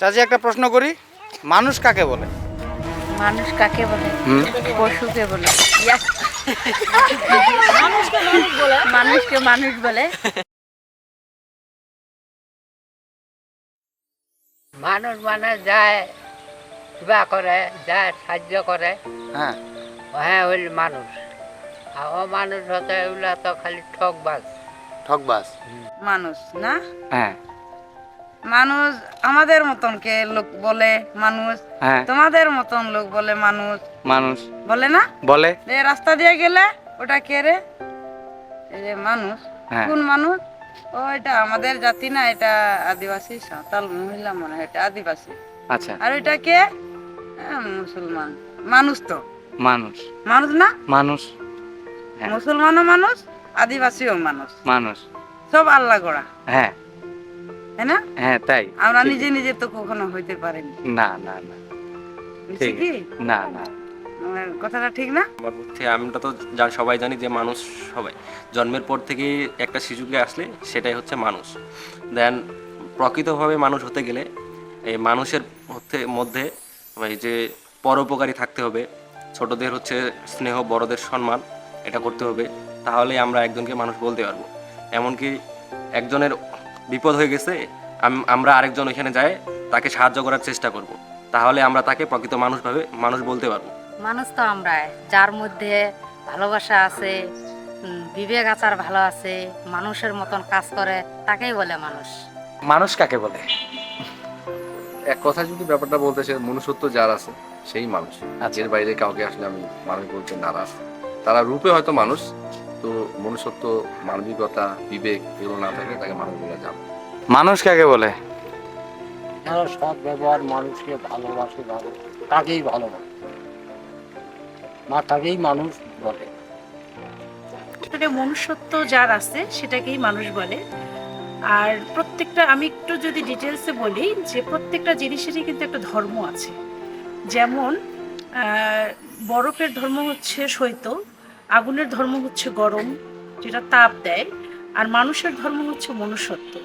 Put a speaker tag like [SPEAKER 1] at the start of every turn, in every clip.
[SPEAKER 1] চাচি একটা প্রশ্ন করি। মানুষ কাকে বলে?
[SPEAKER 2] মানুষ কাকে বলে? পশুকে বলে। মানুষকে মানুষ বলে।
[SPEAKER 3] মানুষ মানে যায় কিবা করে যায় সাহায্য করে।
[SPEAKER 1] হ্যাঁ।
[SPEAKER 3] হ্যাঁ হইল মানুষ। আর ও মানুষ হতে এগুলা তো খালি ঠকবাজ।
[SPEAKER 1] ঠকবাস
[SPEAKER 4] মানুষ না?
[SPEAKER 1] হ্যাঁ।
[SPEAKER 4] মানুষ আমাদের মতন কে লোক বলে মানুষ?
[SPEAKER 1] হ্যাঁ।
[SPEAKER 4] তোমাদের মতন লোক বলে মানুষ?
[SPEAKER 1] মানুষ।
[SPEAKER 4] বলে না?
[SPEAKER 1] বলে।
[SPEAKER 4] রাস্তা দিয়ে গেলে ওটা কে রে? মানুষ।
[SPEAKER 1] হ্যাঁ।
[SPEAKER 4] কোন মানুষ? ও এটা আমাদের জাতি না এটা আদিবাসী সাঁওতাল মহিলা মনে হয় এটা আদিবাসী।
[SPEAKER 1] আচ্ছা।
[SPEAKER 4] আর ওইটা কে? হ্যাঁ, মুসলমান। মানুষ তো।
[SPEAKER 1] মানুষ।
[SPEAKER 4] মানুষ না?
[SPEAKER 1] মানুষ।
[SPEAKER 4] মুসলমানও মানুষ আদিবাসীও মানুষ।
[SPEAKER 1] মানুষ।
[SPEAKER 4] সব আল্লাহ গড়া।
[SPEAKER 1] হ্যাঁ।
[SPEAKER 4] তাই না?
[SPEAKER 1] হ্যাঁ তাই।
[SPEAKER 4] আমরা নিজে নিজে তো কখনো হইতে পারিনি।
[SPEAKER 1] না না না। ঠিক। না না।
[SPEAKER 4] আমার কথাটা ঠিক না?
[SPEAKER 5] আমার মধ্যে আমরা তো যা সবাই জানি যে মানুষ সবাই। জন্মের পর থেকেই একটা শিশুকে আসলে সেটাই হচ্ছে মানুষ। দেন প্রকৃতভাবে মানুষ হতে গেলে এই মানুষের হতে মধ্যে এই যে পরোপকারী থাকতে হবে। ছোটদের হচ্ছে স্নেহ বড়দের সম্মান এটা করতে হবে। তাহলেই আমরা একজনকে মানুষ বলতে পারব। এমনকি একজনের বিপদ হয়ে গেছে আমরা আরেকজন ওইখানে যাই তাকে সাহায্য করার চেষ্টা করব। তাহলে আমরা তাকে প্রকৃত মানুষভাবে মানুষ বলতে পারব।
[SPEAKER 2] মানুষ তো আমরা যার মধ্যে ভালোবাসা আছে বিবেক আচার ভালো আছে মানুষের মতন কাজ করে তাকেই বলে মানুষ।
[SPEAKER 1] মানুষ কাকে বলে?
[SPEAKER 6] এক কথা যদি ব্যাপারটা বলতে চাই মনুষ্যত্ব যার আছে সেই মানুষ।
[SPEAKER 1] আচ্ছা।
[SPEAKER 6] এর বাইরে কাউকে আসলে আমি মানুষ বলতে নারাজ। তারা রূপে হয়তো মানুষ তো মনুষ্যত্ব মানবিকতা বিবেক এগুলো না থাকলে তাকে মানুষ বলে যাবে।
[SPEAKER 1] মানুষ কাকে বলে?
[SPEAKER 3] যারা সৎ ব্যবহার মানুষকে ভালোবাসে ভালো তাকেই ভালোবাসে। মা তাকেই মানুষ বলে।
[SPEAKER 7] মনুষ্যত্ব যার আছে সেটাকেই মানুষ বলে। আর প্রত্যেকটা আমি একটু যদি ডিটেলসে বলি যে প্রত্যেকটা জিনিসেরই কিন্তু একটা ধর্ম আছে। যেমন আহ, বরফের ধর্ম হচ্ছে শৈত্য আগুনের ধর্ম হচ্ছে গরম যেটা তাপ দেয় আর মানুষের ধর্ম হচ্ছে মনুষ্যত্ব।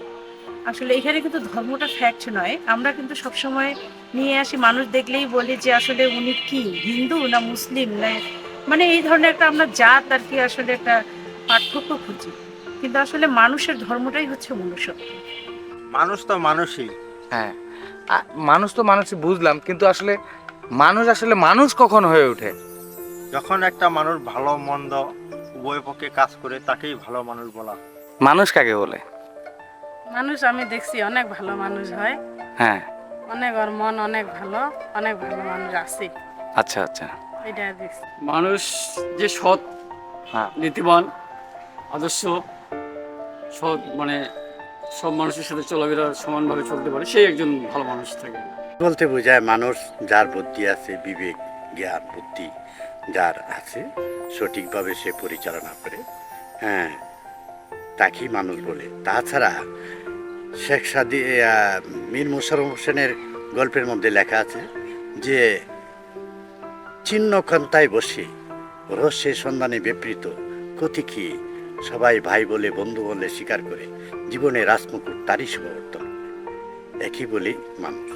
[SPEAKER 7] আসলে এখানে কিন্তু ধর্মটা ফ্যাক্ট নয়। আমরা কিন্তু সবসময় নিয়ে আসি মানুষ দেখলেই বলি যে আসলে উনি কি হিন্দু না মুসলিম? না মানে এই ধরনের একটা আমরা জাত আর কি আসলে একটা পার্থক্য খুঁজি। কিন্তু আসলে মানুষের ধর্মটাই হচ্ছে মনুষ্যত্ব।
[SPEAKER 8] মানুষ তো মানুষই।
[SPEAKER 1] হ্যাঁ। মানুষ তো মানুষই বুঝলাম কিন্তু আসলে মানুষ আসলে মানুষ কখন হয়ে ওঠে?
[SPEAKER 8] যখন একটা মানুষ ভালো মন্দ উভয় পক্ষে কাজ করে তাকেই ভালো মানুষ বলা
[SPEAKER 1] মানুষ কাকে বলে?
[SPEAKER 7] মানুষ আমি দেখছি অনেক ভালো মানুষ হয়।
[SPEAKER 1] হ্যাঁ।
[SPEAKER 7] অনেক ওর মন অনেক ভালো অনেক ভালো মানুষ আছে।
[SPEAKER 1] আচ্ছা আচ্ছা।
[SPEAKER 7] এটা দেখছি।
[SPEAKER 9] মানুষ যে সৎ
[SPEAKER 1] হ্যাঁ।
[SPEAKER 9] নীতিবান আদর্শ সৎ মানে সব মানুষের সাথে চলাফেরা সমানভাবে চলতে পারে সেই একজন ভালো মানুষ থাকে।
[SPEAKER 10] বলতে বোঝায় মানুষ? যার বুদ্ধি আছে বিবেক জ্ঞান বুদ্ধি। যার আছে, সঠিকভাবে সে পরিচালনা করে। হ্যাঁ তাকেই মানুষ বলে। তাছাড়া শেখ সাদি মীর মোশাররফ হোসেনের গল্পের মধ্যে লেখা আছে যে চিহ্নক্ষন্তায় বসে রহস্যের সন্ধানে বিপরীত ক্ষতি খেয়ে সবাই ভাই বলে, বন্ধু বলে স্বীকার করে জীবনে রাজমুকুট তারই শুভবর্তন একই বলি মানুষ।